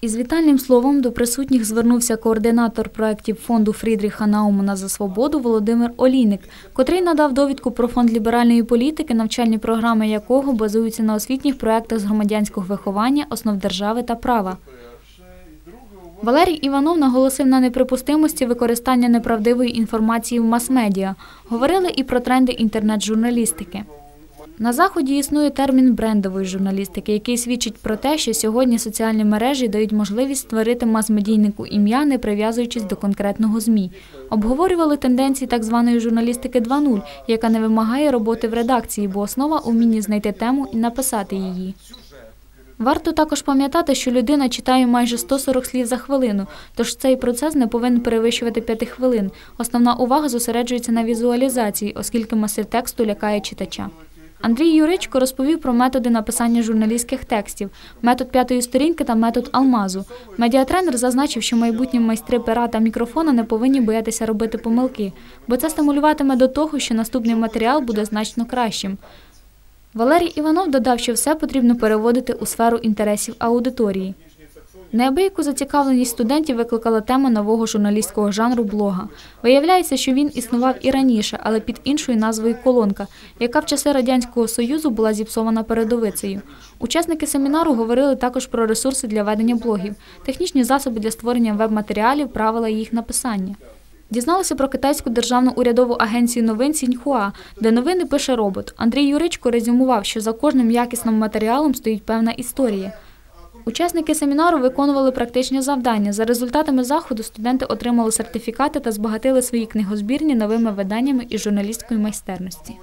Із вітальним словом до присутніх звернувся координатор проєктів фонду Фрідріха Наумана за свободу Володимир Олійник, котрий надав довідку про фонд ліберальної політики, навчальні програми якого базуються на освітніх проєктах з громадянського виховання, основ держави та права. Валерій Іванов наголосив на неприпустимості використання неправдивої інформації в мас-медіа. Говорили і про тренди інтернет-журналістики. На заході існує термін брендової журналістики, який свідчить про те, що сьогодні соціальні мережі дають можливість створити мас-медійнику ім'я, не прив'язуючись до конкретного змі. Обговорювали тенденції так званої журналістики 2.0, яка не вимагає роботи в редакції, бо основа уміння знайти тему і написати її. Варто також пам'ятати, що людина читає майже 140 слів за хвилину, тож цей процес не повинен перевищувати 5 хвилин. Основна увага зосереджується на візуалізації, оскільки масив тексту лякає читача. Андрій Юричко розповів про методи написання журналістських текстів, метод п'ятої сторінки та метод алмазу. Медіатренер зазначив, що майбутні майстри пера та мікрофона не повинні боятися робити помилки, бо це стимулюватиме до того, що наступний матеріал буде значно кращим. Валерій Іванов додав, що все потрібно переводити у сферу інтересів аудиторії. Неабияку зацікавленість студентів викликала тема нового журналістського жанру блога. Виявляється, що він існував і раніше, але під іншою назвою колонка, яка в часи радянського союзу була зіпсована передовицею. Учасники семінару говорили також про ресурси для ведення блогів, технічні засоби для створення веб-матеріалів, правила їх написання. Дізналися про китайську державну урядову агенцію новин Сіньхуа, де новини пише робот. Андрій Юричко резюмував, що за кожним якісним матеріалом стоїть певна історія. Учасники семінару виконували практичні завдання. За результатами заходу студенти отримали сертифікати та збагатили свої книгозбірні новими виданнями із журналістської майстерності.